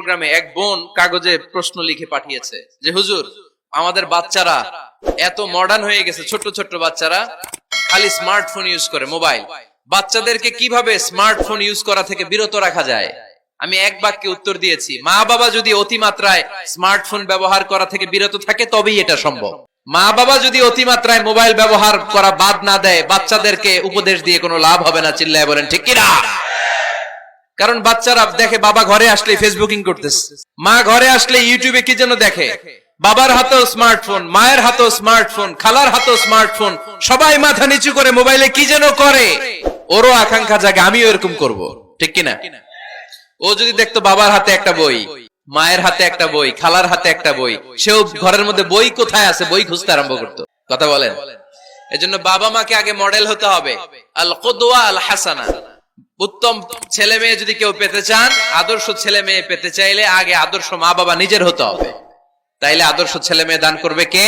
প্রোগ্রামে এক বোন কাগজে প্রশ্ন লিখে পাঠিয়েছে যে, হুজুর, আমাদের বাচ্চারা এত মডার্ন হয়ে গেছে ছোট ছোট বাচ্চারা, খালি স্মার্টফোন ইউজ করে মোবাইল বাচ্চাদেরকে কীভাবে স্মার্টফোন ইউজ করা থেকে বিরত রাখা যায়? আমি এক বাক্যে উত্তর দিয়েছি মা বাবা যদি অতিমাত্রায় স্মার্টফোন ব্যবহার করা থেকে বিরত থাকে, তবেই এটা সম্ভব। মা বাবা যদি অতিমাত্রায় মোবাইল ব্যবহার করা বাদ না দেয়, বাচ্চাদেরকে উপদেশ দিয়ে কোনো লাভ হবে না, চিল্লায় বলেন, ঠিক কিনা? কারণ বাচ্চারা দেখে বাবা ঘরে আসলে ফেসবুকিং করতেছে। মা ঘরে আসলে ইউটিউবে কি যেন দেখে? বাবার হাতেও স্মার্টফোন মায়ের হাতেও স্মার্টফোন খালার হাতেও স্মার্টফোন সবাই মাথা নিচু করে মোবাইলে কি যেন করে? ওরও আকাঙ্ক্ষা জাগে, আমিও এরকম করব। ঠিক কিনা? ও যদি দেখতো বাবার হাতে একটা বই, মায়ের হাতে একটা বই, খালার হাতে একটা বই, সেও ঘরের মধ্যে বই কোথায় আছে, বই খুঁজতে আরম্ভ করতো। কথা বলেন? এজন্য বাবা মাকে আগে মডেল হতে হবে। আল কদোয়া আল হাসানা উত্তম ছেলে মেয়ে যদি কেউ পেতে চান, আদর্শ ছেলে মেয়ে পেতে চাইলে আগে আদর্শ মা বাবা নিজের হতে হবে। তাইলে আদর্শ ছেলে মেয়ে দান করবে কে?